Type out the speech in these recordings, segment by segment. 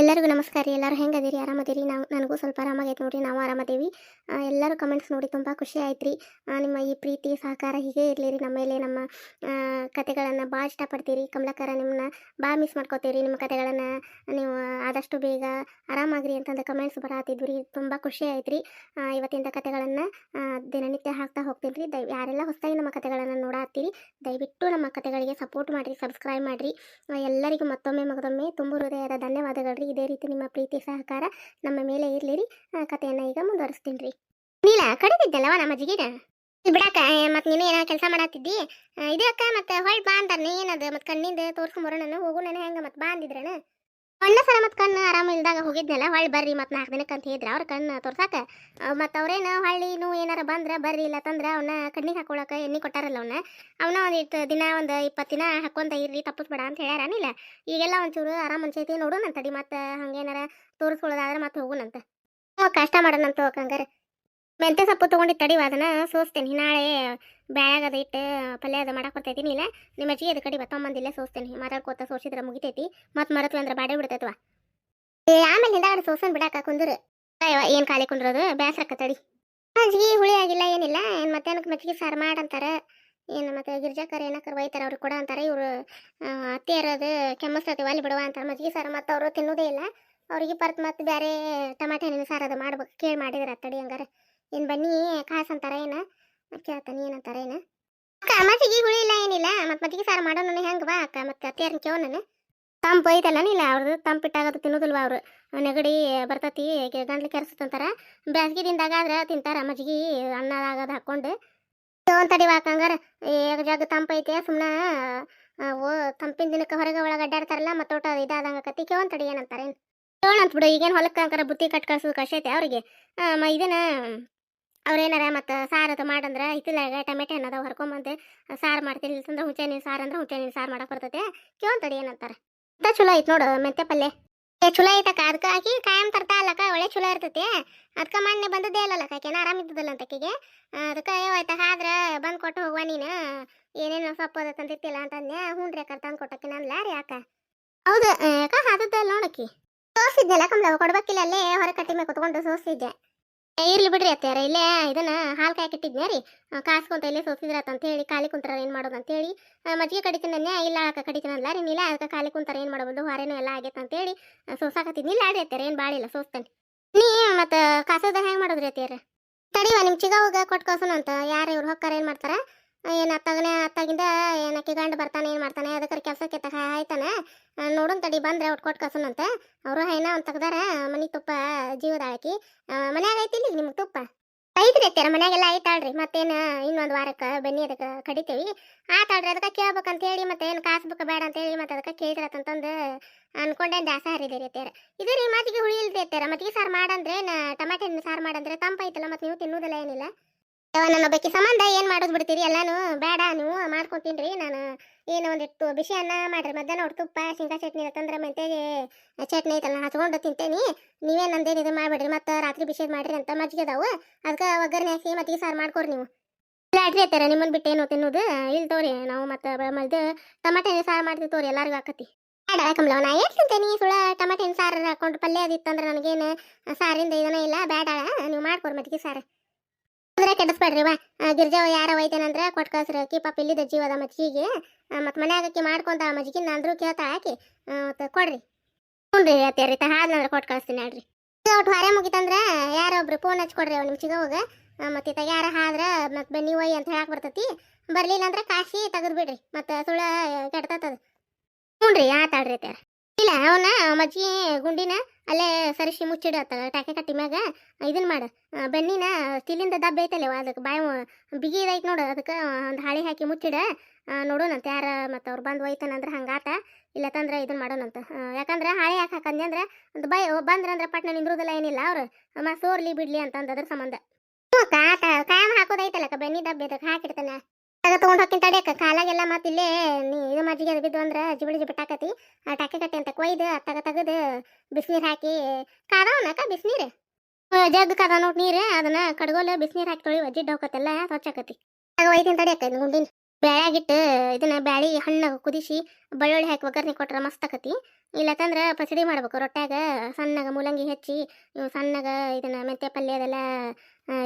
ಎಲ್ಲರಿಗೂ ನಮಸ್ಕಾರ ರೀ. ಎಲ್ಲರೂ ಹೆಂಗದಿರಿ? ಆರಾಮದಿರಿ? ನಾವು, ನನಗೂ ಸ್ವಲ್ಪ ಆರಾಮಾಗೈತೆ ನೋಡಿರಿ. ನಾವು ಆರಾಮದೇವಿ. ಎಲ್ಲರೂ ಕಮೆಂಟ್ಸ್ ನೋಡಿ ತುಂಬ ಖುಷಿ ಆಯ್ತು ರೀ ನಿಮ್ಮ ಈ ಪ್ರೀತಿ, ಸಹಕಾರ ಹೀಗೆ ಇರಲಿ ರೀ. ನಮ್ಮ ಮೇಲೆ ನಮ್ಮ ಕತೆಗಳನ್ನು ಭಾಳ ಇಷ್ಟಪಡ್ತೀರಿ. ಕಮಲಕರ ನಿಮ್ಮನ್ನ ಭಾಳ ಮಿಸ್ ಮಾಡ್ಕೋತೀವಿ ನಿಮ್ಮ ಕತೆಗಳನ್ನು ನೀವು ಆದಷ್ಟು ಬೇಗ ಆರಾಮಾಗ್ರಿ ಅಂತಂದು ಕಮೆಂಟ್ಸ್ ಬರತ್ತಿದ್ವಿ ರೀ. ತುಂಬ ಖುಷಿ ಆಯ್ತು ರೀ ಇವತ್ತಿಂದ ಕತೆಗಳನ್ನು ದಿನನಿತ್ಯ ಹಾಕ್ತಾ ಹೋಗ್ತೀನಿ ರೀ. ದಯ ಯಾರೆಲ್ಲ ಹೊಸದಾಗಿ ನಮ್ಮ ಕತೆಗಳನ್ನು ನೋಡಾತ್ತೀರಿ, ದಯವಿಟ್ಟು ನಮ್ಮ ಕತೆಗಳಿಗೆ ಸಪೋರ್ಟ್ ಮಾಡಿರಿ ಸಬ್ಸ್ಕ್ರೈಬ್ ಮಾಡಿರಿ. ಎಲ್ಲರಿಗೂ ಮತ್ತೊಮ್ಮೆ, ಮಗದೊಮ್ಮೆ ತುಂಬ ಹೃದಯದ ಧನ್ಯವಾದಗಳು ಇದೇ ರೀತಿ ನಿಮ್ಮ ಪ್ರೀತಿ ಸಹಕಾರ ನಮ್ಮ ಮೇಲೆ ಇರಲಿ ರೀ ಕಥೆಯನ್ನು ಈಗ ಮುಂದುವರಿಸ್ತೀನಿ ರೀ ನೀಲ ಕಡಿತಿದ್ದಲ್ಲವ ನಮ್ಮ ಜಿಗಿನ ಬಿಡಾಕ ಮತ್ತೆ ನೀನು ಏನೋ ಕೆಲಸ ಮಾಡತ್ತಿದ್ದಿ ಇದಕ್ಕ ಮತ್ತೆ ಹೊಳ್ ಬಾ ಅಂತಾರ ನೀ ಏನದು? ಮತ್ತೆ ಕಣ್ಣಿಂದ ತೋರ್ಸ್ಕೊಂಬರೋಣ ಹೋಗು ನಾನು ಹೆಂಗ ಮತ್ತೆ ಬಾ ಅಣ್ಣ ಸರ ಮತ್ತು ಕಣ್ಣು ಆರಾಮ ಇಲ್ದಾಗ ಹೋಗಿದ್ನಲ್ಲ, ಹೊಳ್ಳಿ ಬರ್ರಿ ಮತ್ತು ನಾಲ್ಕು ದಿನಕ್ಕೆ ಅಂತ ಹೇಳಿದ್ರೆ. ಅವ್ರ ಕಣ್ಣು ತೋರ್ಸಾಕ ಮತ್ತು ಅವ್ರೇನು ಹೊಳ್ಳಿ ನೀವು ಏನಾರ ಬಂದ್ರೆ ಬರ್ರಿ ಇಲ್ಲ ತಂದ್ರೆ ಅವನ್ನ ಕಣ್ಣಿಗೆ ಹಾಕೊಳಕ ಎಣ್ಣೆ ಕೊಟ್ಟಾರಲ್ಲ ಅವನ್ನ ಅವನ ಒಂದಿಟ್ಟು ದಿನ ಒಂದು ಇಪ್ಪತ್ತು ದಿನ ಹಾಕೊಂತ ಇರ್ರಿ ತಪ್ಪಿಸ್ಬೇಡ ಅಂತ ಹೇಳ್ಯಾರನಿಲ್ಲ ಈಗೆಲ್ಲ ಒಂಚೂರು ಆರಾಮ್ ಅನ್ಸೈತಿ ನೋಡೋಣಂತಡಿ ತಡಿ ಮತ್ತೆ ಹಂಗೇನಾರ ತೋರಿಸ್ಕೊಳ್ಳೋದಾದ್ರೆ ಮತ್ತೆ ಹೋಗೋಣಂತ ಕಷ್ಟ ಮಾಡೋಣಂತ ಹಂಗಾರ ಮೆಂತ್ಯ ಸೊಪ್ಪು ತೊಗೊಂಡಿದ್ದು ತಡಿವ ಅದನ್ನ ಸೋಸ್ತೇನೆ. ನಾಳೆ ಬ್ಯಾಗ್ ಅದ ಇಟ್ಟು ಪಲ್ಯ ಅದ ಮಾಡಕ್ಕೆ ಬರ್ತೈತಿ ಇಲ್ಲ ನಿಮ್ಮ ಅಜ್ಜಿ ಅದು ಕಡಿ ಬತ್ತೊಂಬಂದಿಲ್ಲ ಸೋಸ್ತೇನೆ. ಮಾತಾಡ್ಕೋತ ಸೋಸಿದ್ರೆ ಮುಗಿತೈತಿ. ಮತ್ತೆ ಮರತ್ವಿ ಅಂದ್ರೆ ಬಾಡೆ ಬಿಡ್ತೈತವ ಆಮೇಲೆ ಹಿಂದಾಗಡೆ ಸೋಸನ್ ಬಿಡಾಕ ಕುಂದ್ರು. ಏನು ಖಾಲಿ ಕುಂದ್ರೋದು? ಬೇಸರಕ್ಕ ತಡಿ. ಮಜ್ಜಿಗೆ ಹುಳಿ ಆಗಿಲ್ಲ, ಏನಿಲ್ಲ. ಏನು ಮಧ್ಯಾಹ್ನಕ್ಕೆ ಮಜ್ಜಿಗೆ ಸಾರು ಮಾಡಂತಾರೆ ಏನು ಮತ್ತೆ ಗಿರ್ಜಾಕರ್ ಏನಕ್ಕರ್ ಒಯ್ತಾರೆ, ಅವ್ರಿಗೆ ಕೊಡ ಅಂತಾರೆ. ಇವರು ಅತ್ತೆಯರದು ಕೆಮ್ಮಸ್ತೈತಿ ಅಲ್ಲಿ ಬಿಡುವ ಅಂತಾರೆ. ಮಜ್ಜಿಗೆ ಸಾರು ಮತ್ತು ಅವರು ತಿನ್ನೋದೇ ಇಲ್ಲ. ಅವ್ರಿಗೆ ಪರ್ತ್ ಮತ್ತೆ ಬೇರೆ ಟಮಾಟೆ ಹಣ್ಣಿನ ಸಾರು ಅದು ಮಾಡ್ಬೇಕು. ಕೇಳಿ ಮಾಡಿದ್ರೆ ತಡಿ ಹಂಗಾರ. ಏನು ಬನ್ನಿ, ಕಾಸು ಅಂತಾರ ಏನ? ಕೇಳ್ತಾನೆ ಏನಂತಾರ ಏನ? ಅಕ್ಕ ಮಜ್ಜಿಗೆ ಗುಳಿ ಇಲ್ಲ, ಏನಿಲ್ಲ. ಮತ್ತೆ ಮಜ್ಜಿಗೆ ಸಾರು ಮಾಡೋಣ ಹೆಂಗೆ ಬಾ ಅಕ್ಕ ಮತ್ತೆ ಅತ್ತೆಯರ್ನ ಕೇಳೋ ನಾನು. ತಂಪು ಐತಲ್ಲ ಇಲ್ಲ ಅವ್ರದ್ದು ತಂಪಿಟ್ಟಾಗದು ತಿನ್ನೋದಿಲ್ವ ಅವರು. ನೆಗಡಿ ಬರ್ತತಿ ಗಂಟ್ಲು ಕೆರೆಸ್ತಂತಾರ ಬ್ಯಾಸ್ಗೆ ದಿನದಾಗ ಆದ್ರೆ ತಿಂತಾರ ಮಜ್ಜಿಗೆ ಅನ್ನದಾಗದು ಹಾಕ್ಕೊಂಡು. ತಡಿ ಹಾಕಂಗಾರ ಈಗ ಜಾಗ ತಂಪೈತೆ ಸುಮ್ಮನೆ ಓ, ತಂಪಿನ ದಿನಕ್ಕೆ ಹೊರಗೆ ಒಳಗೆ ಅಡ್ಡಾಡ್ತಾರಲ್ಲ ಮತ್ತೆ ಊಟ ಇದಾದಂಗೆ ಕತ್ತಿ ಕೇವನ್ ತಡಿ ಏನಂತಾರೆ ಕೇಳಂತ ಬಿಡು, ಈಗೇನು ಹೊಲಕ್ಕೆ ಅಂಕರ ಬುತ್ತಿ ಕಟ್ ಕಳ್ಸೋದು ಕಷ್ಟ ಐತೆ ಅವ್ರಿಗೆ. ಇದನ್ನ ಅವ್ರೇನಾರ ಮತ್ತು ಸಾರು ಅದು ಮಾಡಂದ್ರ ಹಿತ್ತಲಾಗ ಟೊಮೆಟೊ ಏನದ ಹೊರ್ಕೊಂಬಂದು ಸಾರು ಮಾಡ್ತೀನಿ ಇಲ್ತಂದ್ರೆ ಹುಂಚೆ ನೀರು ಸಾರು ಅಂದ್ರೆ ಹುಂಚೆ ನೀರು ಸಾರು ಮಾಡಕ್ಕೆ ಬರ್ತೈತೆ. ಕೇವನ್ ತಡಿ ಏನಂತಾರೆ. ಚಲೋ ಐತೆ ನೋಡು ಮೆಂತೆ ಪಲ್ಯ. ಏ ಚಲೋ ಐತಕ್ಕ ಅದಕ್ಕೆ ಆಕಿ ಕಾಯಂ ತರ್ತಾ ಅಲ್ಲಕ್ಕ ಒಳ್ಳೆ ಚಲೋ ಇರ್ತೈತಿ. ಅದಕ್ಕೆ ಮೊನ್ನೆ ಬಂದದ್ದೇ ಅಲ್ಲಕ್ಕ ಆಕೆನ ಆರಾಮ ಇದ್ದದಲ್ಲ ಅಂತ ಆಕೆಗೆ. ಅದಕ್ಕೆ ಅಯ್ಯೋ ಆಯ್ತಾ ಆದ್ರೆ ಬಂದು ಕೊಟ್ಟು ಹೋಗುವ ನೀನು. ಏನೇನು ಸೊಪ್ಪು ಅದ ತಂದಿರ್ತಿಲ್ಲ ಅಂತಂದೆ ಹ್ಞೂ ರೀ ಅಕ್ಕ ತಂದು ಕೊಟ್ಟಕ್ಕೆ ನಾನು ಲಾರಿ ಯಾಕ? ಹೌದು ಯಾಕ ಹಾದದ್ದಲ್ಲ ನೋಡಕ್ಕಿ ಸೋಸಿದ್ನಲ್ಲ ಕಮ್ಲ, ಕೊಡ್ಬೇಕಿಲ್ಲ ಅಲ್ಲೇ ಹೊರ ಕಟ್ಟಿ ಮೇಲೆ ಕುತ್ಕೊಂಡು ಸೋಸಿದ್ದೆ. ಏ, ಇರ್ಲಿ ಬಿಡ್ರಿ ಅತ್ಯಾರ ಇಲ್ಲೇ ಇದನ್ನ ಹಾಲು ಕಾಯಿ ಇಟ್ಟಿದ್ನೆ ರೀ? ಕಾಸ್ಕೊಂತ ಇಲ್ಲೇ ಸೋಸಿದ್ರತ್ತ ಅಂತ ಹೇಳಿ ಖಾಲಿ ಕುಂತಾರ ಏನ್ ಮಾಡೋದು ಅಂತ ಹೇಳಿ ಆ, ಮಜ್ಜಿಗೆ ಕಡಿತೀನನ್ನೇ ಇಲ್ಲ ಅಕ್ಕ ಕಡಿತೀನಲ್ಲ ರೀ ನೀಲ ಅದಕ್ಕೆ ಖಾಲಿ ಕುಂತಾರ ಏನ್ ಮಾಡಬಹುದು ಹೊರೇನು ಎಲ್ಲ ಆಗೈತೆ ಅಂತೇಳಿ ಸೋಸಾಕತ್ತಿದ್ನಿಲ್ಲ ಆಡಿ ಅತ್ಯಾರ ಏನು ಬಾಳಿಲ್ಲ ಸೋಸ್ತೇನೆ. ನೀ ಮತ್ತು ಕಾಸೋದ ಹೆಂಗೆ ಮಾಡೋದ್ರಿ ಅತ್ಯಾರ ತಡಿವ ನಿಮ್ ಚಿಗವಾಗ ಕೊಟ್ಟು ಕಳ್ಸೋಣ ಅಂತ. ಯಾರ ಇವ್ರು ಹೊಕ್ಕಾರ ಏನ್ ಮಾಡ್ತಾರ? ಏನು ಅತ್ತಾಗನೆ ಅತ್ತಾಗಿಂದ ಏನಕ್ಕೆ ಗಂಡು ಬರ್ತಾನೆ, ಏನು ಮಾಡ್ತಾನೆ ಅದಕ್ಕೆ ಕೆಲಸಕ್ಕೆ ತಗ ಆಯ್ತಾನೆ ನೋಡೋಣ ತಡಿ ಬಂದ್ರೆ ಒಟ್ಟು ಕೊಟ್ಟು ಕಸನಂತೆ ಅವರು ಹೈನ ಒಂದು ತೆಗ್ದಾರ, ಮನೆ ತುಪ್ಪ ಜೀವದ ಹಾಕಿ ಮನ್ಯಾಗ ಇಲ್ಲಿ ನಿಮ್ಗೆ ತುಪ್ಪ? ಐತ್ರಿ ಅತ್ಯಾರ ಮನ್ಯಾಗೆಲ್ಲ ಐತಾಳ್ರಿ ಮತ್ತೇನು ಇನ್ನೊಂದು ವಾರಕ್ಕೆ ಬನ್ನಿ ಅದಕ್ಕೆ ಕಡಿತೇವಿ. ಆತಾಳ್ರಿ ಅದಕ್ಕೆ ಕೇಳ್ಬೇಕಂತ ಹೇಳಿ ಮತ್ತೆ ಏನು ಕಾಸ್ಬೇಕು ಬೇಡ ಅಂತ ಹೇಳಿ ಮತ್ತೆ ಅದಕ್ಕೆ ಕೇಳಿದ್ರತ್ತಂತಂದು ಅನ್ಕೊಂಡೇನು ದಾಸ ಹರಿದಿರಿ ಅತ್ಯಾರ ಇದು ರೀ ಮಜ್ಜಿಗೆ ಹುಳಿ ಇಲ್ದೆ ಅತ್ಯಾರ ಮಜ್ಜಿಗೆ ಸಾರು ಮಾಡಂದ್ರೆ ಟಮಾಟೆ ಸಾರು ಮಾಡಂದ್ರೆ ತಂಪೈತಲ್ಲ ಮತ್ತೆ ನೀವು ತಿನ್ನೋದಿಲ್ಲ ಏನಿಲ್ಲ. ನನ್ನ ಒಬ್ಬಾಕಿ ಸಂಬಂಧ, ಏನು ಮಾಡೋದು ಬಿಡ್ತೀರಿ ಎಲ್ಲಾನು ಬೇಡ, ನೀವು ಮಾಡ್ಕೊಂತೀನ್ರಿ ನಾನು. ಏನೋ ಒಂದಿಟ್ಟು ಬಿಸಿ ಅನ್ನ ಮಾಡ್ರಿ. ಮಧ್ಯಾಹ್ನ ಒಟ್ಟು ತುಪ್ಪ, ಶೇಂಗಾ ಚಟ್ನಿ ತಂದ್ರೆ ಮೆಂತೆಗೆ ಚಟ್ನಿ ಐತಲ್ಲ, ಹಚ್ಕೊಂಡು ತಿಂತೇನಿ. ನೀವೇ ನಂದೇನು ಇದು ಮಾಡ್ಬೇಡ್ರಿ. ಮತ್ತೆ ರಾತ್ರಿ ಬಿಸಿ ಮಾಡ್ರಿ ಅಂತ ಮಜ್ಜಿಗೆ ಅದಾವು. ಅದಕ್ಕೆ ಒಗ್ಗರಣೆ ಹಾಕಿ ಮಜ್ಜಿಗೆ ಸಾರು ಮಾಡ್ಕೊರಿ ನೀವು. ಬ್ಯಾಡ್ರಿ ಐತಾರ ನಿಮ್ಮನ್ನ ಬಿಟ್ಟು ಏನು ತಿನ್ನೋದು? ಇಲ್ಲಿ ತೋರಿ ನಾವು ಮತ್ತೆ ಮಲ್ದು ಟಮಾಟೆ ಸಾರು ಮಾಡ್ತೀವಿ ತೋರಿ ಎಲ್ಲರಿಗೂ ಹಾಕತಿ. ಬೇಡ ನಾ ಏನು ತಿಂತೇನಿ? ಸುಳ ಟಮಾಟೆ ಸಾರು ಹಾಕೊಂಡು ಪಲ್ಯ ಅದಿತ್ತಂದ್ರೆ ನನಗೇನು ಸಾರಿಂದ ಇದನ್ನ ಇಲ್ಲ ಬೇಡ ನೀವು ಮಾಡ್ಕೊರಿ ಮಜ್ಜಿಗೆ ಸಾರು. ಅಂದ್ರೆ ಕೆಡಿಸ್ಬೇಡ್ರಿ ವಾ ಗಿರ್ಜಾವ ಯಾರ ಒಯ್ತೇನಂದ್ರೆ ಕೊಟ್ಟು ಕಳ್ಸ್ರಿ ಅಕ್ಕಿ, ಪಾಪ ಇಲ್ಲಿದ್ದ ಜೀವದ ಮಜ್ಜಿಗೆ ಮತ್ತು ಮನ್ಯಾಗ ಅಕ್ಕಿ ಮಾಡ್ಕೊಂತ ಮಜ್ಜಿಗೆ ನಂದ್ರು ಕೇಳ್ತಾ ಹಾಕಿ ಮತ್ತೆ ಕೊಡ್ರಿ. ಹ್ಞೂ ರೀ ಅತ್ತೇರಿ ತ ಹಾದ್ನಂದ್ರೆ ಕೊಟ್ಟು ಕಳಿಸ್ತೀನಿ ಹೇಳ್ರಿ. ಒಟ್ಟು ಹೊರೆ ಮುಗಿತಂದ್ರೆ ಯಾರೋ ಒಬ್ರು ಫೋನ್ ಹಚ್ಕೊಡ್ರಿ ಅವ್ನು ನಿಮ್ಮ ಚಿಗವಾಗ. ಮತ್ತೆ ಇತ್ತಾಗ ಯಾರ ಹಾದ್ರ ಮತ್ತೆ ಬನ್ನಿ ಒಯ್ ಅಂತ ಹೇಳಕ್ ಬರ್ತೈತಿ. ಬರ್ಲಿಲ್ಲ ಅಂದ್ರೆ ಕಾಶಿ ತೆಗೆದ್ಬಿಡ್ರಿ ಮತ್ತೆ ಸುಳ್ಳ ಸುಳ ಕೆಡ್ತದ ಹ್ಞೂ ರೀ ಆತಾಡ್ರಿ ಅತ್ಯಾರ ಇಲ್ಲ, ಅವನ, ಮಜ್ಜಿ ಗುಂಡಿನ ಅಲ್ಲೇ ಸರಿಸಿ ಮುಚ್ಚಿಡತ್ತ ಟಾಕೆ ಕಟ್ಟಿ ಮ್ಯಾಗ. ಇದನ್ ಮಾಡು. ಬೆನ್ನಿನ ಸ್ಟೀಲಿಂದ ದಬ್ಬ ಐತಲ್ಲ ಅದಕ್ಕೆ ಬಾಯಿ ಬಿಗಿ ಇದೈತೆ ನೋಡು, ಅದಕ್ಕೆ ಒಂದು ಹಾಳಿ ಹಾಕಿ ಮುಚ್ಚಿಡ. ನೋಡೋಣಂತ ಯಾರ ಮತ್ತು ಅವ್ರು ಬಂದು ಒಯ್ತಾನಂದ್ರೆ ಹಂಗಾತ ಇಲ್ಲ ತಂದ್ರೆ ಇದನ್ನ ಮಾಡೋಣಂತ. ಯಾಕಂದ್ರ ಹಾಳಿ ಹಾಕಿ ಹಾಕಂದೆ ಅಂದ್ರೆ ಒಂದು ಬೈ ಬಂದ್ರಂದ್ರೆ ಪಟ್ನ ನಿಂದ್ರೋದಿಲ್ಲ ಏನಿಲ್ಲ, ಅವ್ರು ಅಮ್ಮ ಸೋರ್ಲಿ ಬಿಡ್ಲಿ ಅಂತಂದ್ರೆ ಅದ್ರ ಸಂಬಂಧ. ಹ್ಞೂ ಹಾಕೋದೈತಲ್ಲ ಬೆನ್ನಿ ದಬ್ಬೆ ಅದಕ್ಕೆ ಹಾಕಿಡ್ತಾನೆ. ತೊಗೊಂಡು ಹೋಗ್ತೀನಿ ತಡಿಯಕ್ಕ ಕಾಲಾಗೆಲ್ಲ ಮತ್ತೆ ಇಲ್ಲೇ ನೀ ಇದು ಮಜ್ಜಿಗೆ ಅದು ಬಿದ್ದು ಅಂದ್ರೆ ಜಿಬಳಿ ಜಿಬಿಟ್ ಹಾಕತಿ ಆ ಟಾಕೆ ಕಟ್ಟಿ ಅಂತ ಕೊಯ್ದು ತಗ ತೆಗೆದು ಬಿಸಿನೀರು ಹಾಕಿ ಕಾದವನಕ ಬಿಸಿನೀರು? ಜಗ್ ಕಾದ ನೋಡಿ ನೀರು. ಅದನ್ನ ಕಡ್ಗೋಲು ಬಿಸಿನೀರು ಹಾಕಿ ತೊಳಿ ಜಿಡ್ಡು ಹೋಗತ್ತೆಲ್ಲ ಸ್ವಚ್ಛ ಆಕತಿ. ಆಗ ಒಯ್ತೀನಿ ತಡಿಯಕ್ಕ ಗುಂಡಿನ. ಬ್ಯಾಳ್ಯಾಗಿಟ್ಟು ಇದನ್ನ ಬ್ಯಾಳಿ ಹಣ್ಣು ಕುದಿಸಿ ಬೆಳ್ಳುಳ್ಳಿ ಹಾಕಿ ಒಗ್ಗರ್ನಿ ಕೊಟ್ರೆ ಮಸ್ತ್ ಆಕತಿ. ಇಲ್ಲಕಂದ್ರೆ ಪಚಡಿ ಮಾಡ್ಬೇಕು. ರೊಟ್ಯಾಗ ಸಣ್ಣಗೆ ಮೂಲಂಗಿ ಹೆಚ್ಚಿ ಸಣ್ಣಗ ಇದನ್ನ ಮೆಂತ್ಯ ಪಲ್ಯ ಅದೆಲ್ಲ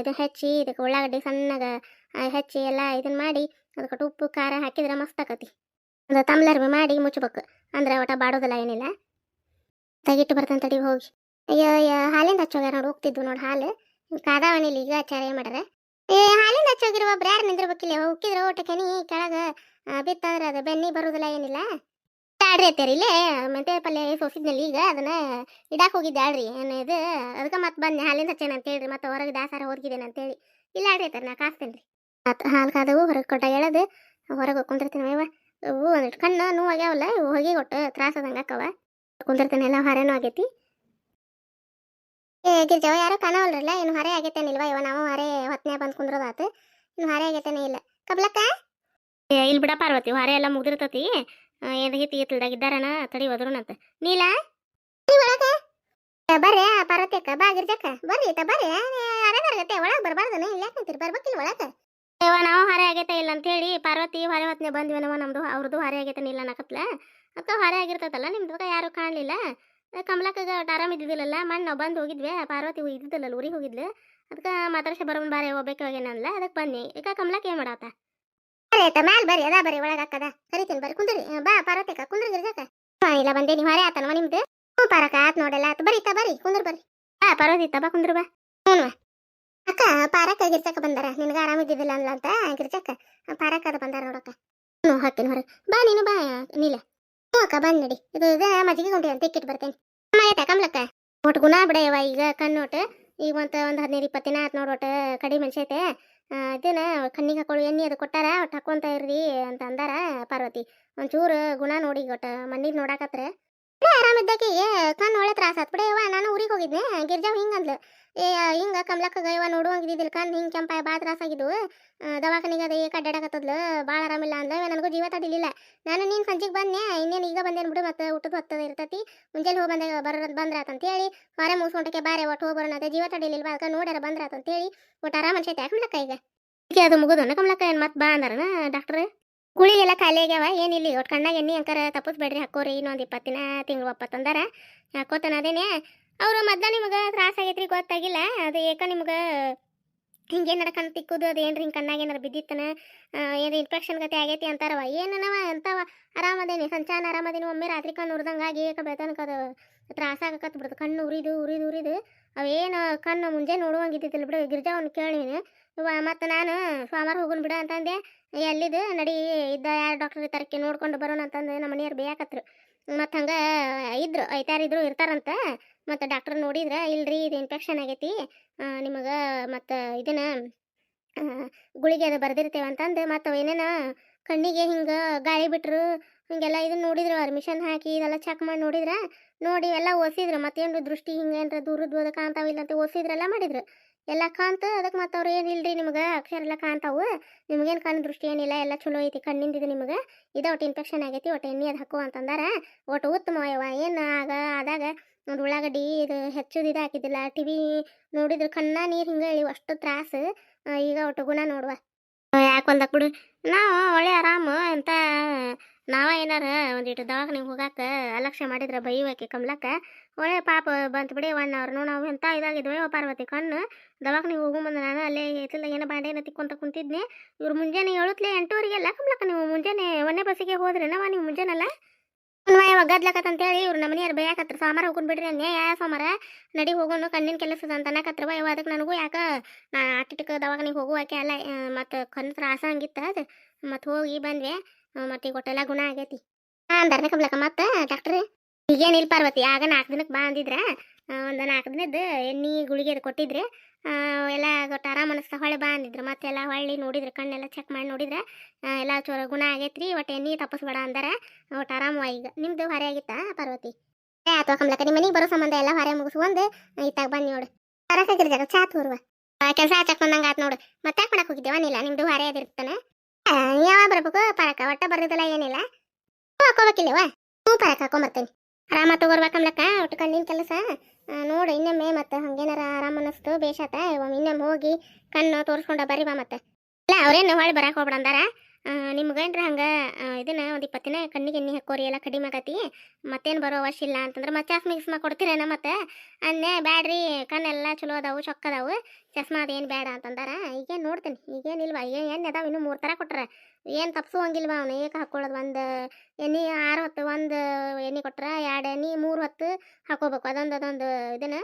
ಇದನ್ನ ಹೆಚ್ಚಿ ಇದಕ್ಕೆ ಉಳ್ಳಾಗಡ್ಡಿ ಸಣ್ಣಗೆ ಹೆಚ್ಚಿ ಎಲ್ಲ ಇದನ್ನ ಮಾಡಿ ಅದಕ್ಕೆ ಉಪ್ಪು, ಖಾರ ಹಾಕಿದ್ರೆ ಮಸ್ತ್ ಆಕತಿ. ಒಂದು ತಮ್ಲರ್ ಮಾಡಿ ಮುಚ್ಚಬೇಕು ಅಂದ್ರೆ ಒಟ ಬಾಡೋದಿಲ್ಲ ಏನಿಲ್ಲ. ತೆಗಿಟ್ಟು ಬರ್ತಂತ ತಡಿ ಹೋಗಿ. ಅಯ್ಯೋ ಅಯ್ಯೋ, ಹಾಲಿಂದ ಹಚ್ಚೋಗ್ಯಾರ ನೋಡಿ ಹೋಗ್ತಿದ್ವು ನೋಡಿ ಹಾಲು. ಕಾದಾವಣಿಲಿ ಈಗ ಆಚಾರ ಏನು ಮಾಡ್ಯಾರ. ಏ, ಹಾಲಿಂದ ಹಚ್ಚೋಗಿರುವ ಒಬ್ರು ಯಾರು ನಿಂದಿರ್ಬೇಕಿಲ್ಲ. ಉಕ್ಕಿದ್ರೆ ಊಟ ಕೆನಿ ಕೆಳಗ ಬಿತ್ತಾದ್ರೆ ಅದು ಬೆನ್ನಿ ಬರುದಿಲ್ಲ ಏನಿಲ್ಲ. ಆಡ್ರಿ ಅತ್ತೇರಿ ಇಲ್ಲೇ, ಮೆಂತೆ ಪಲ್ಯ ಸೋಸಿದ್ನಲ್ಲಿ ಈಗ, ಅದನ್ನ ಇಡಾಕ್ ಹೋಗಿದ್ದೆ ಏನು ಇದು ಅದಕ್ಕೆ ಮತ್ತೆ ಬಂದೆ, ಹಾಲಿಂದ ಹಚ್ಚೇನ ಅಂತ ಹೇಳ್ರಿ ಮತ್ತೆ ಹೊರಗೆ ದಾಸಾರ ಹೋಗಿದ್ದೇನೆ ಅಂತೇಳಿ ಇಲ್ಲ ಆಡ್ರಿ ಅತ್ತಾರ, ನಾ ಕಾಸ್ತೇನೆ ರೀ ಆತು ಹಾಲು ಕಾದವು ಹೊರಗೆ ಕೊಟ್ಟ ಎಳದು ಹೊರಗೆ ಕುಂದಿರ್ತೀನಿ ಮೇವ ಇವು ಒಂದಿಟ್ಟು ಕಣ್ಣು ನೋವಾಗ್ಯಾವಲ್ಲ ಇವು ಹೊಗೆ ಕೊಟ್ಟು ತ್ರಾಸದಂಗೆ ಆಕವ ಕುಂದಿರ್ತಾನೆ ಎಲ್ಲ ಹೊರೆನೂ ಆಗೈತಿ ಏ, ಗಿರ್ಜವ, ಯಾರು ಕಾಣವಲ್ರಲ್ಲ, ಇನ್ನು ಹೊರೆ ಆಗೈತೇನಿಲ್ವಾ ಇವ? ನಾವು ಹೊರೆ ಹೊತ್ತನೇ ಬಂದು ಕುಂದ್ರೋದಾತು. ಇನ್ನು ಹೊರೆ ಆಗೈತೇನೆ ಇಲ್ಲ. ಕಬ್ಲಕ್ಕ? ಏ ಇಲ್ಲಿ ಬಿಡ ಪಾರ್ವತಿ, ಹೊರೆ ಎಲ್ಲ ಮುಗಿದಿರ್ತತಿ. ಏನು ಹಿತಿ ಇದ್ದಾರಣ ತಡಿ ಒದ್ರುನಂತ. ನೀಲ? ಬರ್ರಿ ಪಾರ್ವತಿ ಅಕ್ಕ, ಬಾ ಗಿರ್ಜಕ್ಕ, ಬರ್ರಿ ತ ಬರ್ರಿ. ಬರ್ಗತ್ತೆ ಒಳಗೆ ಬರಬಾರ್ದನ? ಇಲ್ಲ ಯಾಕೆ ಬರ್ಬೇಕಿಲ್ಲ ಒಳಗೆ? ಅಯ್ಯವ ನಾವು ಹೊರೆ ಆಗೈತೆ ಇಲ್ಲ ಅಂತೇಳಿ ಪಾರ್ವತಿ ಹೊರೆ ಹೊತ್ನೆ ಬಂದ್ವಿ ನಾವು ನಮ್ದು ಅವ್ರದ್ದು ಹೊರೆ ಆಗೈತೆ ಇಲ್ಲ ನಕತ್ಲ ಅದಕ್ಕೆ ಹೊರೆ ಆಗಿರ್ತದಲ್ಲ ನಿಮ್ದು ಯಾರು ಕಾಣಲಿಲ್ಲ. ಕಮಲಕ್ಕಾಗ ಆರಾಮ ಇದ್ದಿದ್ದಿಲ್ಲ ಮಣ್ಣು ನಾವು ಬಂದು ಹೋಗಿದ್ವಿ ಪಾರ್ವತಿ ಇದ್ದಿದ್ದಲ್ಲ ಊರಿಗೆ ಹೋಗಿದ್ಲು. ಅದಕ್ಕೆ ಮಾತಾಡ್ಸಿ ಬರೋನ್ ಬಾರಿ ಹೋಗ್ಬೇಕಾಗೇನಲ್ಲ ಅದಕ್ಕೆ ಬನ್ನಿ. ಈಗ ಕಮಲಕ್ಕೆ ಏನು ಮಾಡಾತ? ಆಯ್ತಾ, ಮ್ಯಾಲ್ ಬರ್ರಿ ಅದಾ ಬರ್ರಿ ಒಳಗೆ ಹಾಕದ. ಕರಿತೀನಿ ಬರ್ರಿ ಕುಂದ್ರಿ. ಬಾ ಪಾರ್ವತಿ ಅಕ್ಕ, ಕುಂದ್ರಿ ಇಲ್ಲ ಬಂದೇನಿ ಹೊರೆ ಆತನವ ನಿಮ್ದು. ಹ್ಞೂ ಪಾರಕ ಆತ್ ನೋಡಲ್ಲ, ಆತ್. ಬರೀತ ಬರ್ರಿ ಕುಂದ್ರ ಬರ್ರಿ. ಹಾ ಪಾರ್ವತಿ ಇತ್ತ, ಬಾ, ಕುಂದ್ರ ಬಾ. ಹ್ಞೂ ಅಕ್ಕ, ಪಾರಕ್ಕ ಗಿರ್ಜಕ್ಕ ಬಂದಾರ. ನಿನಗೆ ಆರಾಮಿದ್ದಿದ್ದಿಲ್ಲ ಅಲ್ಲ ಅಂತ ಗಿರ್ಜಾಕ ಪಾರಕ್ಕ ಅದ ಬಂದಾರ ನೋಡಕ್ಕ. ಹ್ಞೂ ಹಾಕ್ತೀನಿ ಹೊರ ಬಾ ನೀನು ಬಾ, ನೀಲ. ಹ್ಞೂ ಅಕ್ಕ ಬಂದ್ ನಡಿ. ಇದು ಇದೆ ಮಜ್ಜಿಗೆ ಗುಂಡಿ ಅಂತ ಇಕ್ಕಿಟ್ ಬರ್ತೇನೆ. ಆಯ್ತಾ ಕಮಲಕ್ಕ ಒಟ್ಟು ಗುಣ ಬಿಡಯವ ಈಗ ಕಣ್ಣೋಟ್. ಈಗ ಒಂದು ಒಂದು ಹದಿನೈದು ಇಪ್ಪತ್ತು ದಿನ ಆತ್ ನೋಡು ಒಟ್ಟು ಕಡಿಮೆ ಮನುಷ್ಯ ಐತೆ. ಕಣ್ಣಿಗೆ ಹಾಕೊಳ್ಳಿ ಎಣ್ಣೆ ಅದು ಕೊಟ್ಟಾರ ಒಟ್ಟು ಹಾಕೊಂತ ಇರ್ರಿ ಅಂತ ಅಂದಾರ ಪಾರ್ವತಿ. ಒಂಚೂರು ಗುಣ ನೋಡಿ ಒಟ್ಟು ಮಣ್ಣಿಗೆ ನೋಡಾಕತ್ರ. ಆರಾಮಿದ್ದಾಕಿಗೆ ಕಣ್ಣು ಒಳ್ಳೆ ತ್ರಾಸ ಆತ್ ಬಿಡ. ಯವ್ವ, ನಾನು ಊರಿಗೆ ಹೋಗಿದ್ನೆ. ಗಿರ್ಜಾವ್ ಹಿಂಗಂದ್ಲು ಏ ಹಿಂಗ ಕಮ್ಲಕ್ಕ ಯವ್ವ ನೋಡುವಂಗಿದ್ದಿಲ್ಲ ಕಣ್ಣು ಹಿಂಗೆ ಕೆಂಪಾಯ ಭಾಳ ತ್ರಾಸ ಆಗಿದ್ವು. ದವಾಖಾನಿಗೆ ಅದೇ ಕಡ್ಡಾಡಕತ್ತದ್ಲು. ಭಾಳ ಆರಾಮಿಲ್ಲ ಅಂದ್ಲ. ನನಗೂ ಜೀವ ತಡಿಲಿಲ್ಲ. ನಾನು ನೀನು ಸಂಜೆಗೆ ಬಂದೆ ಇನ್ನೇನು ಈಗ ಬಂದೇನು ಬಿಡು. ಮತ್ತೆ ಊಟದ ಹೊತ್ತದ ಇರ್ತೈತಿ. ಮುಂಜಾನೆ ಹೋಗಿ ಬಂದಾಗ ಬರೋದು ಬಂದ್ರಾತ ಅಂತೇಳಿ ಹೊರ ಮುಗಿಸ್ಕೊಂಡಕ್ಕೆ ಬಾರೆ ಒಟ್ಟು ಹೋಗಿ ಬರೋಣ ಅದೇ ಜೀವ ತಡಿಲಿಲ್ವಾ? ಅದಕ್ಕೆ ನೋಡ್ಯಾರ ಬಂದ್ರಾತ ಅಂತೇಳಿ ಒಟ್ಟು ಆರಾಮ ಅನ್ಸೈತೆ ಕಮಲಕ್ಕ ಈಗ? ಅದು ಮುಗಿದನ ಕಮಲಕ್ಕ ಏನು ಮತ್ತೆ ಬಾ ಅಂದಾರನ ಡಾಕ್ಟ್ರ್? ಗುಳಿಗೆಲ್ಲ ಖಾಲಿ ಆಗ್ಯಾವ ಏನಿಲ್ಲ ಒಟ್ಟು ಕಣ್ಣಾಗ ಎಣ್ಣೆ ಅಂಕರ ತಪ್ಪಿಸ್ಬೇಡ್ರಿ ಹಾಕೋರಿ. ಇನ್ನೊಂದು ಇಪ್ಪತ್ತು ದಿನ ತಿಂಗಳು ಒಪ್ಪತ್ತು ಅಂದಾರ ಹಾಕೋತಾನ ಅದೇನೆ. ಅವರು ಮದ್ದ ನಿಮಗೆ ತ್ರಾಸ ಆಗೈತ್ರಿ ಗೊತ್ತಾಗಿಲ್ಲ. ಅದು ಏಕ ನಿಮ್ಗೆ ಹಿಂಗೇನಾರ ಕಣ್ಣು ತಿಕ್ಕುದು, ಅದು ಏನ್ರಿ ಹಿಂಗೆ ಕಣ್ಣಾಗ ಏನಾರ ಬಿದ್ದಿತ್ತನ? ಏನು ಇನ್ಫೆಕ್ಷನ್ ಗತಿ ಆಗೈತಿ ಅಂತಾರವ. ಏನನವ ಅಂತವ. ಆರಾಮದೇನಿ ಸಂಚಾನ ಆರಾಮದೇನಿ ಒಮ್ಮೆ ರಾತ್ರಿ ಕಣ್ಣು ಉರಿದಂಗಾಗಿ ಏಕ ಬೆಳತನಕ ಅದು ತ್ರಾಸ ಆಗಕತ್ ಬಿಡ್ತು. ಕಣ್ಣು ಉರಿದು ಉರಿದು ಉರಿದು. ಅವೇನು ಕಣ್ಣು ಮುಂಜಾನೆ ನೋಡುವಂಗಿದ್ದಿತ್ತಲ್ಲ ಬಿಡು. ಗಿರ್ಜಾವನ್ನು ಕೇಳಿನಿ ಇವ ಮತ್ತು ನಾನು ಸೋಮವಾರ ಹೋಗುನ್ ಬಿಡು ಅಂತಂದೆ. ಎಲ್ಲಿದು? ನಡಿ ಇದ್ದ ಯಾರು ಡಾಕ್ಟರ್ ತರಕ್ಕೆ ನೋಡ್ಕೊಂಡು ಬರೋಣ ಅಂತಂದು ನಮ್ಮ ಮನೆಯವ್ರು ಬೇಯಾಕತ್ರು. ಮತ್ತು ಹಂಗೆ ಇದ್ರು ಐತಾರಿದ್ರು ಇರ್ತಾರಂತ. ಮತ್ತು ಡಾಕ್ಟರ್ ನೋಡಿದ್ರೆ, ಇಲ್ರಿ ಇದು ಇನ್ಫೆಕ್ಷನ್ ಆಗೈತಿ. ನಿಮಗೆ ಮತ್ತು ಇದನ್ನ ಗುಳಿಗೆ ಅದು ಬರ್ದಿರ್ತೇವೆ ಅಂತಂದು ಮತ್ತು ಏನೇನ ಕಣ್ಣಿಗೆ ಹಿಂಗೆ ಗಾಳಿ ಬಿಟ್ರು, ಹಿಂಗೆಲ್ಲ ಇದನ್ನ ನೋಡಿದ್ರು ಅವ್ರು ಹಾಕಿ ಇದೆಲ್ಲ ಚೆಕ್ ಮಾಡಿ ನೋಡಿದ್ರೆ. ನೋಡಿ ಎಲ್ಲ ಓದಿಸಿದ್ರು ಮತ್ತೇನು ದೃಷ್ಟಿ ಹಿಂಗೆ ಏನಾರ ದೂರದ ಓದಕ್ಕೆ ಕಾಣ್ತಾವಿಲ್ಲ ಅಂತ ಓದಿಸಿದ್ರೆಲ್ಲ ಮಾಡಿದ್ರು. ಎಲ್ಲ ಕಾಂತ ಅದಕ್ಕೆ ಮತ್ತು ಅವ್ರು ಏನಿಲ್ರಿ ನಿಮ್ಗೆ? ಅಕ್ಷರ ಎಲ್ಲ ಕಾಣ್ತಾವು. ನಿಮ್ಗೇನು ಕಣ್ಣು ದೃಷ್ಟಿ ಏನಿಲ್ಲ, ಎಲ್ಲ ಚಲೋ ಐತಿ, ಕಣ್ಣಿಂದ ಇದು ನಿಮಗೆ. ಇದು ಒಟ್ಟು ಇನ್ಫೆಕ್ಷನ್ ಆಗೈತಿ ಒಟ್ಟು ಎಣ್ಣೆ ಅದು ಹಾಕು ಅಂತಂದಾರ. ಒಟ್ಟು ಉತ್ತಮವಯ್ಯವ ಏನು ಆಗ, ಆದಾಗ ಒಂದು ಉಳ್ಳಾಗಡ್ಡಿ ಇದು ಹೆಚ್ಚು ಇದು ಹಾಕಿದ್ದಿಲ್ಲ, ಟಿವಿ ನೋಡಿದ್ರೆ ಕಣ್ಣ, ನೀರು ಹಿಂಗೆ ಇಳಿವು ಅಷ್ಟು ತ್ರಾಸು. ಈಗ ಒಟ್ಟು ಗುಣ ನೋಡುವ. ಯಾಕೆ ಒಂದಕ್ಕೆ ಬಿಡು. ನಾವು ಒಳ್ಳೆ ಆರಾಮು ಅಂತ ನಾವ ಏನಾರ ಒಂದಿಟ್ಟು ದವಾಖಾನೆಗೆ ಹೋಗಾಕ ಅಲಕ್ಷ್ಯ ಮಾಡಿದ್ರೆ ಬೈವಾಕಿ ಕಮ್ಲಕ್ಕ, ಒಳ್ಳೆ ಪಾಪ ಬಂತು ಬಿಡಿ ಒನ್ ಅವ್ರು ನಾವು ಎಂತ ಇದಾಗಿದ್ವಿ ಪಾರ್ವತಿ ಕಣ್ಣು. ದವಾಖಾನೆಗೆ ಹೋಗು ಮುಂದೆ ನಾನು ಅಲ್ಲೇ ಎತ್ತಿಲ್ಲ ಏನೋ ಬಾಂಡೆನ ತಿಕ್ಕೊಂತ ಕುಂತಿದ್ನಿ. ಇವ್ರು ಮುಂಜಾನೆ ಹೇಳುತ್ತಲೇ ಎಂಟೂವರೆಗೆಲ್ಲ ಕಮ್ಲಕ್ಕ ನೀವು ಮುಂಜಾನೆ ಒಂದೇ ಬಸ್ಸಿಗೆ ಹೋದ್ರೆ ನಾವ ನೀವು ಮುಂಜಾನೆಲ್ಲ ಯಾವಾಗ ಗದ್ಲಕತ್ತಂತೇಳಿ ಇವ್ರು ನಮ್ಮನೆಯವ್ರು ಬೇಯಾಕತ್ರ. ಸೋಮವಾರ ಹೋಗೋಣ ಬಿಡ್ರಿ ಅಂದೆ ಯಾ ಸೋಮವಾರ ನಡಿ ಹೋಗೋನು, ಕಣ್ಣಿನ ಕೆಲಸದ ಅಂತ ಅನ್ನಕತ್ರವ ಅದಕ್ಕೆ ನನಗೂ ಯಾಕ? ನಾ ಆಟಿಟಕ್ಕೆ ದವಾಖಾನಿಗೆ ಹೋಗುವಾಕೆ ಅಲ್ಲ ಮತ್ತು ಕಣ್ಣು ತ್ರಾಸ ಹಂಗಿತ್ತು ಅದು. ಮತ್ತು ಹೋಗಿ ಬಂದ್ವಿ. ಮತ್ತು ಈಗ ಒಟ್ಟೆಲ್ಲ ಗುಣ ಆಗೈತಿ. ಹಾಂ ಅಂದಾರ್ನ ಕಬ್ಲಕ್ಕ ಮತ್ತೆ ಡಾಕ್ಟ್ರ್ ಈಗೇನಿಲ್ಲ ಪಾರ್ವತಿ, ಆಗ ನಾಲ್ಕು ದಿನಕ್ಕೆ ಬಾ ಅಂದಿದ್ರ ಒಂದು ನಾಲ್ಕು ದಿನದ ಎಣ್ಣೆ ಗುಳಿಗೆ ಅದು ಕೊಟ್ಟಿದ್ರೆ ಎಲ್ಲ ಗೊಟ್ಟು ಆರಾಮ ಹೊಳೆ ಬಾ ಅಂದಿದ್ರು. ಮತ್ತೆಲ್ಲ ಹೊಳ್ಳಿ ನೋಡಿದ್ರೆ, ಕಣ್ಣೆಲ್ಲ ಚೆಕ್ ಮಾಡಿ ನೋಡಿದ್ರೆ ಎಲ್ಲ ಚೋರ ಗುಣ ಆಗೈತ್ರಿ, ಒಟ್ಟು ಎಣ್ಣೆ ತಪ್ಪಿಸ್ಬೇಡ ಅಂದಾರ, ಒಟ್ಟು ಆರಾಮವ ಈಗ. ನಿಮ್ದು ಹೊರೆ ಆಗಿತ್ತಾ ಪಾರ್ವತಿ? ಏ ಕಮಲಕ್ಕ ನಿಮ್ಮ ಮನೆಗೆ ಬರೋ ಸಂಬಂಧ ಎಲ್ಲ ಹೊರೆ ಮುಗಿಸ್ಕೊಂಡು ಇತ್ತಾಗ ಬನ್ನಿ ನೋಡು. ಹೊರಕ್ಕೆ ಜಾಗ, ಚಾ ತೋರುವ. ಕೆಲಸ ಹಚ್ಚಕ್ ಬಂದಂಗೆ ಆತು ನೋಡು. ಮತ್ತೆ ಮಾಡಕ್ ಹೋಗಿದ್ದೇವ ಏನಿಲ್ಲ ನಿಮ್ದು ಹೊರೆ ಅದಿರ್ತಾನೆ ಯಾವಾಗ ಬರ್ಬೇಕು ಪರಕ? ಒಟ್ಟ ಬರ್ದಿದ್ದಲ್ಲ ಏನಿಲ್ಲ? ಹಾಕೋಬೇಕಿಲ್ಲವಾ ಹ್ಞೂ ಪರಕ, ಹಾಕೊಂಬರ್ತೇನೆ. ಆರಾಮ ತಗೋರ್ಬೇಕಮ್ಲಕ್ಕ ಒಟ್ಟು ನಿನ್ ಕೆಲಸ? ನೋಡು, ಇನ್ನೊಮ್ಮೆ ಮತ್ತೆ ಹಂಗೇನಾರ ಆರಾಮ ಅನ್ನಿಸ್ತು ಒಮ್ಮೆ ಇನ್ನೊಮ್ಮೆ ಹೋಗಿ ಕಣ್ಣು ತೋರಿಸ್ಕೊಂಡ ಬರ್ರಿ ಬಾ ಮತ್ತೆ. ಇಲ್ಲ, ಅವ್ರೇನು ಹೊಳ್ಳಿ ಬರಕ್ಕೆ ಹೋಗ್ಬೇಡ ಅಂದಾರ? ನಿಮ್ಮ ಗಂಡ್ರ ಹಂಗೆ ಇದನ್ನ ಒಂದು ಇಪ್ಪತ್ತಿನ ಕಣ್ಣಿಗೆ ಎಣ್ಣೆ ಹಾಕೋರಿ, ಎಲ್ಲ ಕಡಿಮೆ ಆಗತಿ, ಮತ್ತೇನು ಬರೋ ಅವಶ್ಯ ಇಲ್ಲ ಅಂತಂದ್ರೆ ಮತ್ತೆ ಚಸ್ಮಾ ಗಿಸ್ಮಾ ಕೊಡ್ತೀರೇನ ಮತ್ತೆ? ಅನ್ನೇ ಬ್ಯಾಡ್ರಿ, ಕಣ್ಣೆಲ್ಲ ಚಲೋ ಅದಾವು, ಚೊಕ್ಕ ಅದಾವು, ಚಸ್ಮಾ ಅದೇನು ಬೇಡ ಅಂತಂದಾರ? ಈಗೇನು ನೋಡ್ತೀನಿ, ಈಗೇನಿಲ್ವಾ ಈಗ ಏನು ಅದಾವ, ಇನ್ನು ಮೂರು ಥರ ಕೊಟ್ರೆ. ಏನು ತಪ್ಸುವಂಗಿಲ್ವಾ ಅವನು? ಏಕೆ ಹಾಕ್ಕೊಳ್ಳೋದು ಒಂದು ಎಣ್ಣೆ ಆರು ಹೊತ್ತು, ಒಂದು ಎಣ್ಣೆ ಕೊಟ್ರೆ ಎರಡು ಎಣ್ಣೆ ಮೂರು ಹೊತ್ತು ಹಾಕೋಬೇಕು ಅದೊಂದು ಅದೊಂದು ಇದನ್ನ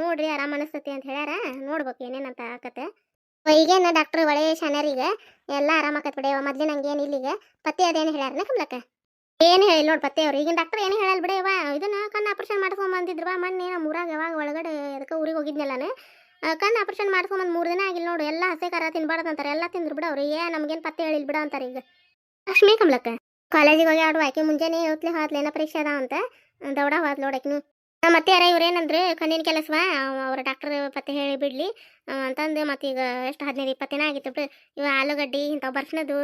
ನೋಡ್ರಿ ಆರಾಮ ಅನಿಸ್ತತಿ ಅಂತ ಹೇಳ್ಯಾರ. ನೋಡ್ಬೇಕು ಏನೇನಂತ ಆಕತೆ ಈಗೇನು ಡಾಕ್ಟ್ರ್ ಒಳ್ಳೆ ಶಾನ್ಯಾರೀಗ ಎಲ್ಲ ಆರಾಮಾಕತ್ ಬಿಡಿ. ಮೊದ್ಲಿನ ಹಂಗೇನು ಇಲ್ಲಿಗ. ಪತ್ತೆ ಅದೇನು ಹೇಳ್ಯಾರನ ಕಮ್ಲಕ್ಕ? ಏನು ಹೇಳಿ ನೋಡಿ ಪತ್ತೆ ಅವ್ರು. ಈಗಿನ ಡಾಕ್ಟರ್ ಏನು ಹೇಳಲ್ಲ ಬಿಡಿ. ವಾ ಇದನ್ನ ಕಣ್ಣು ಆಪರೇಷನ್ ಮಾಡ್ಸ್ಕೊಂಡ್ ಬಂದಿದ್ರವಾ ಮೊನ್ನೆ ನಮ್ಮ ಊರಾಗ ಯಾವಾಗ ಒಳಗಡೆ ಅದಕ್ಕೆ ಊರಿಗೆ ಹೋಗಿದ್ನಲ್ಲ ನಾನು. ಕಣ್ಣು ಆಪರೇಷನ್ ಮಾಡ್ಸ್ಕೊಂಬಂದು ಮೂರು ದಿನ ಆಗಿಲ್ಲ ನೋಡು. ಎಲ್ಲ ಹಸೆ ಕರ ತಿನ್ಬಾರ್ದು ಅಂತಾರೆ. ಎಲ್ಲ ತಿಂದ್ರು ಬಿಡ ಅವ್ರು. ಏ, ನಮ್ಗೇನು ಪತ್ತೆ ಹೇಳಿಲ್ ಬಿಡ ಅಂತಾರೆ ಈಗ. ಲಕ್ಷ್ಮೀ ಕಮಲಕ್ಕ, ಕಾಲೇಜಿಗೆ ಹೋಗಿ ಆಡುವ ಆಕೆ ಮುಂಜಾನೆ ಹೋತ್ಲೆ ಹೋದ್ಲೇನ ಪರೀಕ್ಷೆ ಅದಾವಂತ. ದೌಡ ಹೋದ್ಲು ನೋಡಕ್ನು ಮತ್ತೆ ಯಾರ ಇವ್ರು ಏನಂದ್ರೆ ಕಣ್ಣಿನ ಕೆಲಸವ? ಅವ್ರ ಡಾಕ್ಟರ್ ಪತ್ತೆ ಹೇಳಿ ಬಿಡ್ಲಿ. ಅಂತಂದು ಮತ್ತೀಗ ಎಷ್ಟು ಹದಿನೈದು ಇಪ್ಪತ್ತು ದಿನ ಆಗಿತ್ತು ಬಿಡು. ಇವ ಆಲೂಗಡ್ಡಿ ಇಂಥವು ಬರ್ಸನದು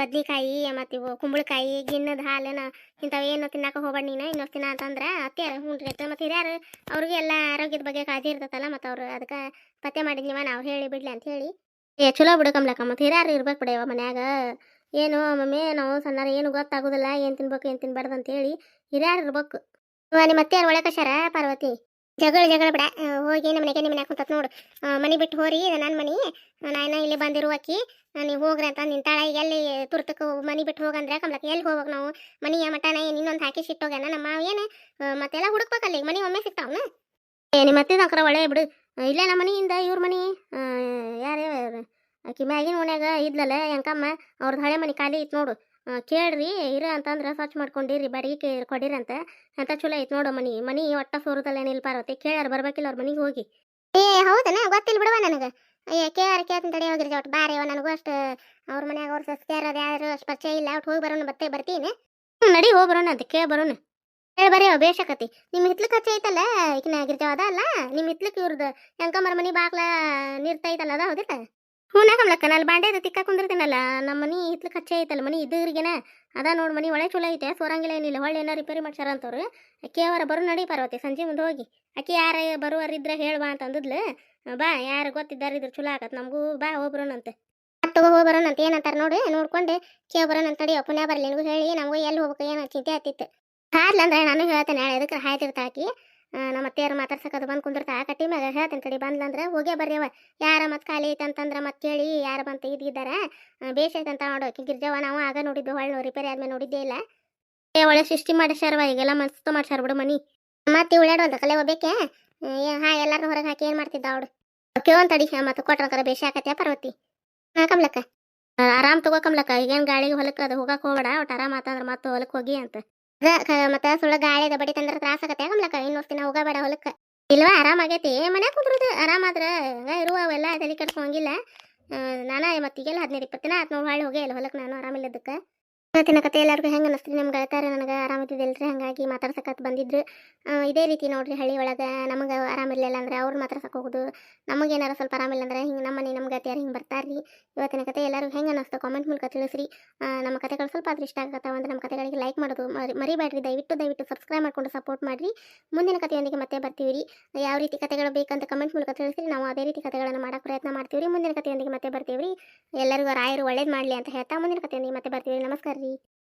ಬದ್ನಿಕಾಯಿ ಮತ್ತು ಇವು ಕುಂಬಳಕಾಯಿ ಗಿನ್ನದ ಹಾಲನ ಇಂಥವು ಏನು ತಿನ್ನಕ ಹೋಗ್ಬೇಡ ನೀನು ಇನ್ನೊಂದು ತಿನ್ನ ಅಂತಂದ್ರೆ ಅತ್ತೆ ಹ್ಞೂ ರೀ ಮತ್ತು ಹಿರಿಯರು ಅವ್ರಿಗೆ ಎಲ್ಲ ಆರೋಗ್ಯದ ಬಗ್ಗೆ ಕಾಳಜಿ ಇರ್ತೈತಲ್ಲ ಮತ್ತು ಅವ್ರು ಅದಕ್ಕೆ ಪತ್ತೆ ಮಾಡಿದ್ನಿವ ನಾವು ಹೇಳಿ ಬಿಡ್ಲಿ ಅಂತ ಹೇಳಿ. ಏ, ಚಲೋ ಬಿಡು ಮತ್ತೆ ಹಿರಿಯರು ಇರ್ಬೇಕು ಬಿಡವ ಮನ್ಯಾಗ. ಏನು ಮಮ್ಮಿ, ನಾವು ಸಣ್ಣ ಏನು ಗೊತ್ತಾಗೋದಿಲ್ಲ, ಏನು ತಿನ್ಬೇಕು, ಏನು ತಿನ್ಬಾರ್ದು ಅಂತ ಹೇಳಿ ಹಿರಿಯರು ಇರ್ಬೇಕು. ನಿಮ್ಮ ಅತ್ತೆಯಾರ ಒಳಗೆ ಕಶಾರ ಪಾರ್ವತಿ? ಜಗಳ ಜಗಳ ಬಿಡ. ಹೋಗಿ ನಮ್ಮ ಮನೆಗೆ ನಿಮ್ಮ ಮನೆ ಕುಂತತ್ ನೋಡು. ಮನಿ ಬಿಟ್ಟು ಹೋರಿ ನನ್ನ ಮನೆ. ನಾನು ಇಲ್ಲಿ ಬಂದಿರುವ ಅಕ್ಕಿ. ನೀವು ಹೋಗ್ರಿ ಅಂತ ನಿಂತಾಳ. ಎಲ್ಲಿ ತುರ್ತಕ್ಕೆ ಮನೆ ಬಿಟ್ಟು ಹೋಗಂದ್ರೆ ಕಮ್ಲಕ್ಕ ಎಲ್ಲಿ ಹೋಗ್ಬೇಕು ನಾವು? ಮನೆಯ ಮಟನ ಏನು ಇನ್ನೊಂದು ಹಾಕಿ ಸಿಟ್ಟೋಗ್ಯಾನ ನಮ್ಮ ಏನು? ಮತ್ತೆಲ್ಲ ಹುಡುಕ್ಬೇಕಲ್ಲ ಈಗ ಮನೆ ಒಮ್ಮೆ ಸಿಗ್ತಾವನ ಏ ನಿಮ್ಮ ಅತ್ತೆ ಅಂಕರ ಒಳ್ಳೆ ಬಿಡು. ಇಲ್ಲ ನಮ್ಮ ಮನೆಯಿಂದ ಇವ್ರ ಮನೆ. ಯಾರೇ ಆಕಿ ಮ್ಯಾಗಿನ ಮನ್ಯಾಗ ಇದ್ಲಲ್ಲ ಹೆಂಕಮ್ಮ ಅವ್ರದ್ದು ಹಳೆ ಮನೆ ಖಾಲಿ ಇತ್ತು ನೋಡು. ಕೇಳ್ರಿ ಇರ ಅಂತಂದ್ರೆ ಸ್ವಚ್ಛ ಮಾಡ್ಕೊಂಡಿರಿ ಬಾಡಿಗೆ ಕೊಡಿರಿ ಅಂತ ಅಂತ ಚಲೋ ಐತ್ ನೋಡು ಮನಿ. ಮನಿ ಒಟ್ಟ ಸೋರದಲ್ಲ ಏನಿಲ್ಲ ಪಾರ್ವತಿ ಕೇಳ್ಯಾರ ಬರ್ಬೇಕಿಲ್ಲ ಅವ್ರ ಮನಿಗೆ ಹೋಗಿ. ಏ ಹೌದನ? ಗೊತ್ತಿಲ್ಲ ಬಿಡವ ನನಗೆ. ಅಯ್ಯ ಕೇಳಾರ ಕೇಳ್ತೀನಿ ತಡಿ ಹೋಗಿರಿ ಒಟ್ಟು ಬಾರಿ ಅವ ನನಗೂ ಅಷ್ಟು ಅವ್ರ ಮನ್ಯಾಗ ಅವ್ರ ಸಸ್ತ್ಯಾರದ ಯಾರು ಅಷ್ಟು ಪರಿಚಯ ಇಲ್ಲ. ಒಟ್ಟು ಹೋಗಿ ಬರೋಣ ಬತ್ತೆ ಬರ್ತೀನಿ. ಹ್ಞೂ ನಡಿ ಹೋಗಿ ಬರೋಣ ಅಂತ ಕೇಳಿ ಬರೋಣ. ಹೇಳಿ ಬರೀ ಬೇಷಕತಿ. ನಿಮ್ಮ ಹಿತ್ಲಕ್ಕೆ ಹಚ್ಚ ಐತಲ್ಲ ಈಗಿನ ಗಿರ್ಜಾವ ಅದ ಅಲ್ಲ ನಿಮ್ಮ ಹಿತ್ಲಕ್ಕೆ ಇವ್ರದ್ದು ಎಂಕಮ್ಮರ ಮನಿ ಬಾಗ್ಲ ನೀರ್ತೈತಲ್ಲ ಅದ ಹೌದಿಲ್ಲ? ಹ್ಞೂ ಕಮ್ಲಕ್ಕ ನಾನು ಬಾಂಡೆ ತಿಕ್ಕ ಕುಂದಿರ್ತೀನಲ್ಲ ನಮ್ಮ ಮನಿ ಹಿತ್ಲ ಕಚ್ಚೆ ಐತಲ್ಲ ಮನಿ ಇದ್ರಿಗೆನ ಅದ ನೋಡ್ ಮನಿ ಒಳೆ ಚಲೋ ಐತೆ ಸೋರಂಗಿಲ್ಲ ಏನಿಲ್ಲ. ಹೊಳ್ಳಿ ಏನೋ ರಿಪೇರಿ ಮಾಡ್ಸಾರ ಅಂತವ್ರು. ಅಕ್ಕಿ ಅವರ ಬರು ನಡಿ ಪಾರ್ವತಿ ಸಂಜೆ ಮುಂದೆ ಹೋಗಿ. ಅಕ್ಕಿ ಯಾರ ಬರುವರಿದ್ರೆ ಹೇಳ್ಬಾ ಅಂತ ಅಂದದ್ಲು. ಬಾ ಯಾರು ಗೊತ್ತಿದ್ದಾರಿದ್ರೆ ಚಲೋ ಆಗತ್ ನಮಗೂ ಬಾ ಹೋಗ್ಬರೋಣಂತೆ ತಗೋ ಹೋಗಿ ಬರೋಣಂತ ಏನಂತಾರ ನೋಡಿ ನೋಡ್ಕೊಂಡು. ಕೇಳಿ ಬರೋಣಂತ ತಡಿ ಪುಣ್ಯ ಬರಲಿ ನಿನಗೂ ಹೇಳಿ ನಮಗೂ ಎಲ್ಲಿ ಹೋಗ್ಬೇಕು ಏನೋ ಚಿಂತೆ ಆತಿತ್ತು ಹಾರ್ಲಂದ್ರೆ ನಾನು ಹೇಳ್ತೇನೆ ನಾಳೆ ಎದಕ್ಕೆ ಹಾಯ್ತಿರ್ತಾ ಆಕಿ ಆ, ನಮ್ಮ ಅತ್ತೆಯರು ಮಾತಾಡ್ಸಕ್ಕದು ಬಂದು ಕುಂದಿರ್ತಾ ಕಟ್ಟಿ ಮ್ಯಾಗ ಹೇಳ್ತೇನೆ ತಡಿ, ಬಂದ್ಲಂದ್ರೆ ಹೋಗೇ ಬರ್ರಿಯವ ಯಾರ ಮತ್ತೆ ಖಾಲಿ ಐತೆ ಅಂತಂದ್ರೆ ಮತ್ತೆ ಕೇಳಿ, ಯಾರು ಬಂತ ಇದ್ದಿದ್ದಾರೆ ಬೇಷ್ ಐತೆ ಅಂತ ನೋಡು. ಗಿರ್ಜವ, ನಾವು ಆಗ ನೋಡಿದ್ದು, ಹೊಳ್ಳ ರಿಪೇರಿ ಆದ್ಮೇಲೆ ನೋಡಿದ್ದೇ ಇಲ್ಲ. ಏ, ಒಳ್ಳೆ ಸೃಷ್ಟಿ ಮಾಡ್ಸ್ಯಾರವ ಈಗೆಲ್ಲ ಮಸ್ತ್ ಮಾಡ್ಸ್ಯಾರ ಬಿಡು ಮನಿ. ಮತ್ತೆ ಉಳ್ಳಾಡುವಂತ ಕಲೆ ಹೋಗ್ಬೇಕೆ? ಹಾ ಎಲ್ಲಾರು ಹೊರಗೆ ಹಾಕಿ ಏನು ಮಾಡ್ತಿದ್ದ ಅವಳು? ಕೇಳೋನ್ ತಡಿ ಮತ್ತೆ ಕೊಟ್ರಕರ ಬೇಷ ಆಕತ್ತೆ ಪರ್ವತಿ? ಹಾ, ಕಮ್ಲಕ್ಕ. ಆರಾಮ್ ತಗೋ ಕಮ್ಲಕ್ಕ, ಈಗೇನು ಗಾಳಿಗೆ ಹೊಲಕ್ಕೆ ಅದು ಹೋಗಕ್ಕೆ ಹೋಗಬೇಡ ಒಟ್ಟು ಆರಾಮ್ ಆತಂದ್ರ ಮತ್ತೆ ಹೊಲಕ್ಕೆ ಹೋಗಿ ಅಂತ. ಮತ್ತೆ ಸುಳ್ಳ ಗಾಳಿ ಅದ ಬಡಿ ತಂದ್ರ ತ್ರಾಸ ಆಗತ್ತೆ. ಕಮ್ಲಕ್ಕ ಇನ್ನೊಂದ್ ದಿನ ಹೋಗಬೇಡ ಹೊಲಕ್ಕೆ. ಇಲ್ವಾ? ಆರಾಮ್ ಆಗೈತಿ. ಮನ್ಯಾಗ ಕುಂದ್ರದು? ಆರಾಮಾದ್ರ ಹಂಗ ಇರುವ ಅವೆಲ್ಲ ತಲೆ ಕೆಡ್ಸ್ಕೊಂಗಿಲ್ಲ ನಾನ ಮತ್ತೆ ಈಗೆಲ್ಲ ಹದಿನೈದು ಇಪ್ಪತ್ತು ದಿನ ಆತ್ ನೋಡಿ, ಹೊಳ್ಳಿ ಹೋಗೇ ಇಲ್ಲ ಹೊಲಕ್ಕೆ ನಾನು ಆರಾಮಿಲ್ಲದಕ್ಕೆ ಕತೆ ಎಲ್ಲರಿಗೂ ಹೆಂಗೆ ಅನಿಸ್ತೀರಿ ನಿಮ್ಗೆ ಹೇಳ್ತಾರೆ ನನಗೆ ಆರಾಮಿದ್ದಿದ್ದಿಲ್ರಿ ಹಾಗಾಗಿ ಮಾತಾಡ್ಸಕತ್ ಬಂದಿದ್ರು. ಇದೇ ರೀತಿ ನೋಡ್ರಿ ಹಳ್ಳಿ ಒಳಗೆ ನಮಗೆ ಆರಾಮಿರಲಿಲ್ಲ ಅಂದ್ರೆ ಅವ್ರು ಹೋಗುದು. ಹೋಗೋದು ನಮಗೇನಾರು ಸ್ವಲ್ಪ ಆರಾಮಿಲ್ಲ ಅಂದ್ರೆ ಹಿಂಗೆ ನಮ್ಮ ಮನೆ ನಮ್ಮ ಗತಿಯಾರು ಹಿಂಗೆ ರೀ ಇವತ್ತಿನ ಕತೆ ಎಲ್ಲರಿಗೂ ಹೆಂಗೆ ಅನ್ನಿಸ್ತು ಕಾಮೆಂಟ್ ಮೂಲಕ ತಿಳಿಸ್ರಿ. ನಮ್ಮ ಕತೆಗಳು ಸ್ವಲ್ಪ ಆದ್ರೆ ಇಷ್ಟ ಆಗತ್ತಾವ ಅಂದ್ರೆ ನಮ್ಮ ಕತೆಗಳಿಗೆ ಲೈಕ್ ಮಾಡೋದು ಮರಿ ಮರಿಬೇಡ್ರಿ ದಯವಿಟ್ಟು ದಯವಿಟ್ಟು ಸಬ್ಸ್ಕ್ರೈಬ್ ಮಾಡ್ಕೊಂಡು ಸಪೋರ್ಟ್ ಮಾಡಿರಿ. ಮುಂದಿನ ಕಥೆಯೊಂದಿಗೆ ಮತ್ತೆ ಬರ್ತೀವಿ ರೀ ಯಾವ ರೀತಿ ಕತೆಗಳು ಬೇಕಂತ ಕಮೆಂಟ್ ಮೂಲಕ ತಿಳಿಸ್ರಿ. ನಾವು ಅದೇ ರೀತಿ ಕತೆಗಳನ್ನು ಮಾಡೋಕೆ ಪ್ರಯತ್ನ ಮಾಡ್ತೀವಿ ರೀ ಮುಂದಿನ ಕಥೆಯೊಂದಿಗೆ ಮತ್ತೆ ಬರ್ತೀವಿ ರೀ ಎಲ್ಲರಿಗೂ ರಾಯರು ಒಳ್ಳೇದು ಮಾಡಲಿ ಅಂತ ಹೇಳ್ತಾ ಮುಂದಿನ ಕಥೆಯೊಂದಿಗೆ ಮತ್ತೆ ಬರ್ತೀವಿ ನಮಸ್ಕಾರ ರೀ City.